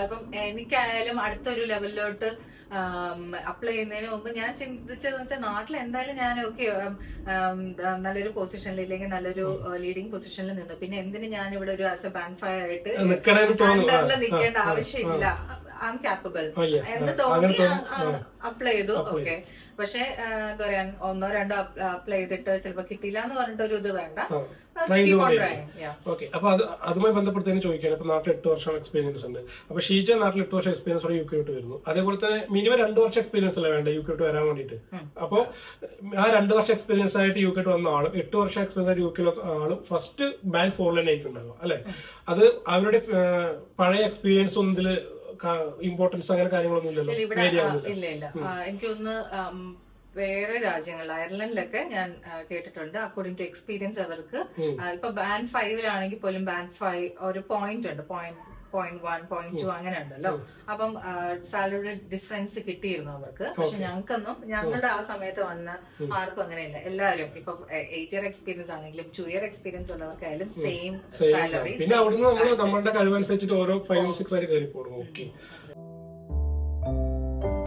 ഇപ്പം എനിക്കായാലും അടുത്തൊരു ലെവലിലോട്ട് അപ്ലൈ ചെയ്യുന്നതിന് മുമ്പ് ഞാൻ ചിന്തിച്ചതെന്ന് വെച്ചാൽ നാട്ടിൽ എന്തായാലും ഞാൻ ഓക്കെ നല്ലൊരു പൊസിഷനിൽ ഇല്ലെങ്കിൽ നല്ലൊരു ലീഡിംഗ് പൊസിഷനിൽ നിന്നു. പിന്നെ എന്തിന് ഞാൻ ഇവിടെ ഒരു ആസ് എ ബാങ്ക് ഫയർ ആയിട്ട് നിൽക്കേണ്ട ആ, ആ, ക്യാപ്പബിൾ. എന്ന് തോന്നി അപ്ലൈ ചെയ്തു. Apply ഓക്കെ പക്ഷെ എന്താ പറയാ ഒന്നോ രണ്ടോ അപ്ലൈ ചെയ്തിട്ട് ചിലപ്പോ കിട്ടിയില്ല എന്ന് പറഞ്ഞിട്ട് ഒരു ഇത് വേണ്ട. ഓക്കെ അപ്പൊ അത് അതുമായി ബന്ധപ്പെട്ട് തന്നെ ചോദിക്കുകയാണ്. ഇപ്പൊ നാട്ടിൽ എട്ട് വർഷം എക്സ്പീരിയൻസ് ഉണ്ട്. അപ്പൊ ഷീജ നാട്ടിൽ എട്ട് വർഷം എക്സ്പീരിയൻസ് യു കെ വിട്ട് വരുന്നു. അതേപോലെ തന്നെ മിനിമം രണ്ട് വർഷം എക്സ്പീരിയൻസ് അല്ല വേണ്ട യു കെ വിട്ട് വരാൻ വേണ്ടിയിട്ട്? അപ്പൊ ആ രണ്ട് വർഷം എക്സ്പീരിയൻസ് ആയിട്ട് യു കെ വന്ന ആളും എട്ട് വർഷം എക്സ്പീരിയൻസ് ആയിട്ട് യു കെ ആളും ഫസ്റ്റ് ബാങ്ക് ഫോർ ലൈൻ ആയിട്ടുണ്ടാകും അല്ലെ? അത് അവരുടെ പഴയ എക്സ്പീരിയൻസ് ഒന്നും ഇതിൽ ഇമ്പോർട്ടൻസ് അങ്ങനെ കാര്യങ്ങളൊന്നും ഇല്ല, ഇല്ലല്ലോ. ഇല്ല ഇല്ല. എനിക്കൊന്ന് വേറെ രാജ്യങ്ങളിൽ അയർലൻഡിലൊക്കെ ഞാൻ കേട്ടിട്ടുണ്ട്. അക്കോർഡിംഗ് ടു എക്സ്പീരിയൻസ് അവർക്ക് ഇപ്പൊ ബാൻഡ് ഫൈവിലാണെങ്കിൽ പോലും ബാൻഡ് ഫൈവ് ഒരു പോയിന്റ് ഉണ്ട്. Point point one point two അങ്ങനെ ഉണ്ടല്ലോ അപ്പം സാലറിയുടെ ഡിഫറൻസ് കിട്ടിയിരുന്നു അവർക്ക്. പക്ഷെ ഞങ്ങൾക്കൊന്നും ഞങ്ങളുടെ ആ സമയത്ത് വന്ന ആർക്കും അങ്ങനെയില്ല. എല്ലാവരും ഇപ്പൊ എയ്റ്റ് ഇയർ എക്സ്പീരിയൻസ് ആണെങ്കിലും ടു ഇയർ എക്സ്പീരിയൻസ് ഉള്ളവർക്കായാലും സെയിം സാലറി പിന്നെ അവിടുന്ന് നമ്മൾ നമ്മളുടെ കഴിവനുസരിച്ചിട്ട് ഓരോ ഫൈവ് സിക്സ് വരെ കയറി പോകും ഓക്കെ